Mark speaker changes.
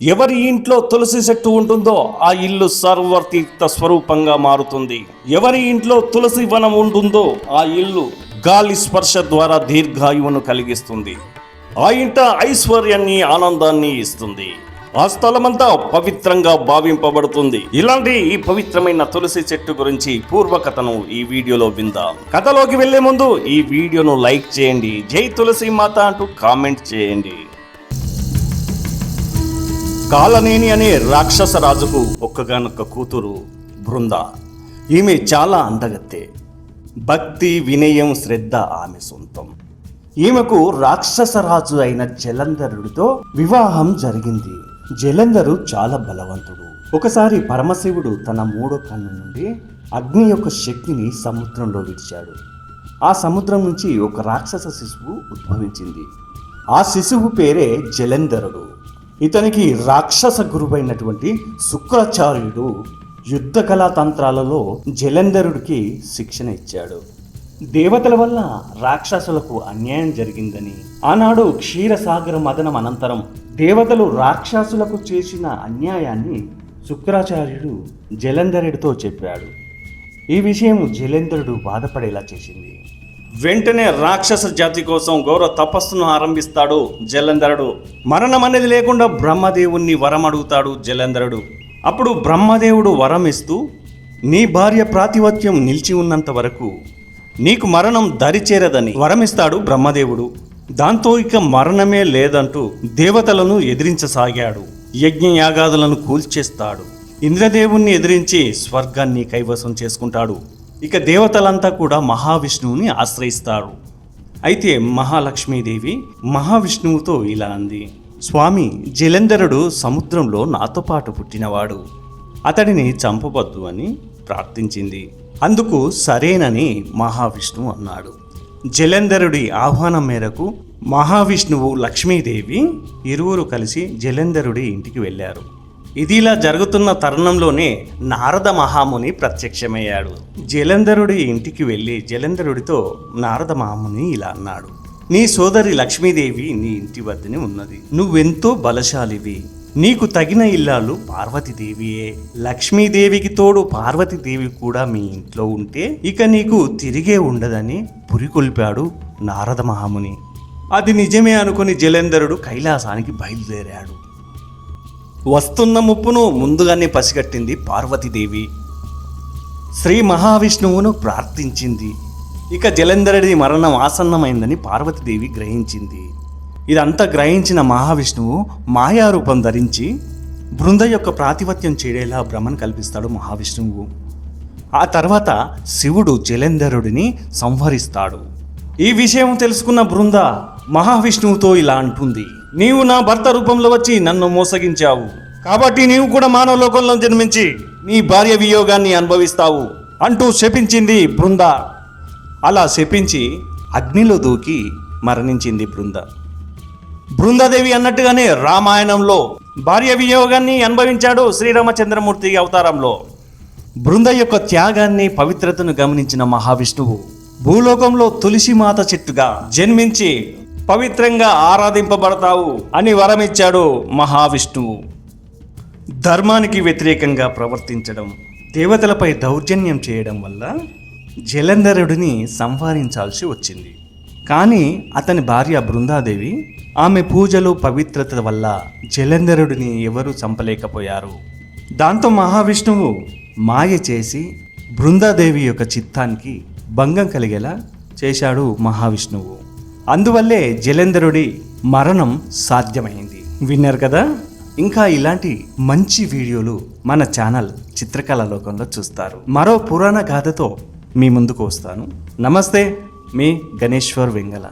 Speaker 1: ఎవరి ఇంట్లో తులసి చెట్టు ఉంటుందో ఆ ఇల్లు సర్వతీర్థ స్వరూపంగా మారుతుంది. ఎవరి ఇంట్లో తులసి వనం ఉంటుందో ఆ ఇల్లు గాలి స్పర్శ ద్వారా దీర్ఘాయువును కలిగిస్తుంది. ఆ ఇంట ఐశ్వర్యాన్ని ఆనందాన్ని ఇస్తుంది. ఆ స్థలమంతా పవిత్రంగా భావింపబడుతుంది. ఇలాంటి ఈ పవిత్రమైన తులసి చెట్టు గురించి పూర్వకథను ఈ వీడియోలో విందాం. కథలోకి వెళ్ళే ముందు ఈ వీడియోను లైక్ చేయండి. జై తులసి మాత అంటూ కామెంట్ చేయండి. కాలనేని అనే రాక్షస రాజుకు ఒక్కగానొక్క కూతురు బృంద. ఈమె చాలా అందగత్తే. భక్తి వినయం శ్రద్ధ ఆమె సొంతం. ఈమెకు రాక్షసరాజు అయిన జలంధరుడితో వివాహం జరిగింది. జలంధరు చాలా బలవంతుడు. ఒకసారి పరమశివుడు తన మూడో కన్ను నుండి అగ్ని యొక్క శక్తిని సముద్రంలో విడిచాడు. ఆ సముద్రం నుంచి ఒక రాక్షస శిశువు ఉద్భవించింది. ఆ శిశువు పేరే జలంధరుడు. ఇతనికి రాక్షస గురువైనటువంటి శుక్రాచార్యుడు యుద్ధ కళా తంత్రాలలో జలంధరుడికి శిక్షణ ఇచ్చాడు. దేవతల వల్ల రాక్షసులకు అన్యాయం జరిగిందని. ఆనాడు క్షీరసాగర మదనం అనంతరం దేవతలు రాక్షసులకు చేసిన అన్యాయాన్ని శుక్రాచార్యుడు జలంధరుడితో చెప్పాడు. ఈ విషయం జలేంద్రుడు బాధపడేలా చేసింది. వెంటనే రాక్షస జాతి కోసం గౌరవ తపస్సును ఆరంభిస్తాడు జలంధరుడు. మరణం అనేది లేకుండా బ్రహ్మదేవుణ్ణి వరం అడుగుతాడు జలంధరుడు. అప్పుడు బ్రహ్మదేవుడు వరం ఇస్తూ నీ భార్య ప్రాతిపత్యం నిలిచి ఉన్నంత వరకు నీకు మరణం దరిచేరదని వరమిస్తాడు బ్రహ్మదేవుడు. దాంతో ఇక మరణమే లేదంటూ దేవతలను ఎదిరించసాగాడు. యజ్ఞయాగాదులను కూల్చేస్తాడు. ఇంద్రదేవుణ్ణి ఎదిరించి స్వర్గాన్ని కైవసం చేసుకుంటాడు. ఇక దేవతలంతా కూడా మహావిష్ణువుని ఆశ్రయిస్తారు. అయితే మహాలక్ష్మీదేవి మహావిష్ణువుతో ఇలా అంది స్వామి జలంధరుడు సముద్రంలో నాతో పాటు పుట్టినవాడు. అతడిని చంపవద్దు అని ప్రార్థించింది. అందుకు సరేనని మహావిష్ణువు అన్నాడు. జలంధరుడి ఆహ్వానం మేరకు మహావిష్ణువు లక్ష్మీదేవి ఇరువురు కలిసి జలంధరుడి ఇంటికి వెళ్ళారు. ఇదిలా జరుగుతున్న తరుణంలోనే నారద మహాముని ప్రత్యక్షమయ్యాడు. జలంధరుడి ఇంటికి వెళ్ళి జలంధరుడితో నారద మహాముని ఇలా అన్నాడు నీ సోదరి లక్ష్మీదేవి నీ ఇంటి వద్దనే ఉన్నది. నువ్వెంతో బలశాలివి. నీకు తగిన ఇల్లాలు పార్వతీదేవియే. లక్ష్మీదేవికి తోడు పార్వతీదేవి కూడా మీ ఇంట్లో ఉంటే ఇక నీకు తిరిగే ఉండదని పురికొల్పాడు నారద మహాముని. అది నిజమే అనుకుని జలంధరుడు కైలాసానికి బయలుదేరాడు. వస్తున్న ముప్పును ముందుగానే పసిగట్టింది పార్వతీదేవి. శ్రీ మహావిష్ణువును ప్రార్థించింది. ఇక జలంధరుడి మరణం ఆసన్నమైందని పార్వతీదేవి గ్రహించింది. ఇదంతా గ్రహించిన మహావిష్ణువు మాయారూపం ధరించి బృంద యొక్క ప్రాతిపత్యం చేడేలా భ్రమను కల్పిస్తాడు మహావిష్ణువు. ఆ తర్వాత శివుడు జలంధరుడిని సంహరిస్తాడు. ఈ విషయం తెలుసుకున్న బృంద మహావిష్ణువుతో ఇలా అంటుంది. నీవు నా భర్త రూపంలో వచ్చి నన్ను మోసగించావు. కాబట్టి నీవు కూడా మానవ లోకంలో జన్మించి నీ భార్య వియోగాన్ని అనుభవిస్తావు అంటూ శపించింది బృంద. అలా శపించి అగ్నిలో దూకి మరణించింది బృంద. బృందాదేవి అన్నట్టుగానే రామాయణంలో భార్య వియోగాన్ని అనుభవించాడు శ్రీరామచంద్రమూర్తి అవతారంలో. బృంద యొక్క త్యాగాన్ని పవిత్రతను గమనించిన మహావిష్ణువు భూలోకంలో తులసి మాత చెట్టుగా జన్మించి పవిత్రంగా ఆరాధింపబడతావు అని వరమిచ్చాడు మహావిష్ణువు. ధర్మానికి వ్యతిరేకంగా ప్రవర్తించడం దేవతలపై దౌర్జన్యం చేయడం వల్ల జలంధరుడిని సంహరించాల్సి వచ్చింది. కానీ అతని భార్య బృందాదేవి ఆమె పూజలు పవిత్రత వల్ల జలంధరుడిని ఎవరూ చంపలేకపోయారు. దాంతో మహావిష్ణువు మాయ చేసి బృందాదేవి యొక్క చిత్తానికి భంగం కలిగేలా చేశాడు మహావిష్ణువు. అందువల్లే జలంధరుడి మరణం సాధ్యమైంది. విన్నారు కదా? ఇంకా ఇలాంటి మంచి వీడియోలు మన ఛానల్ చిత్రకళ లోకంలో చూస్తారు. మరో పురాణ గాథతో మీ ముందుకు వస్తాను. నమస్తే మీ గణేశ్వర్ వెంగళ.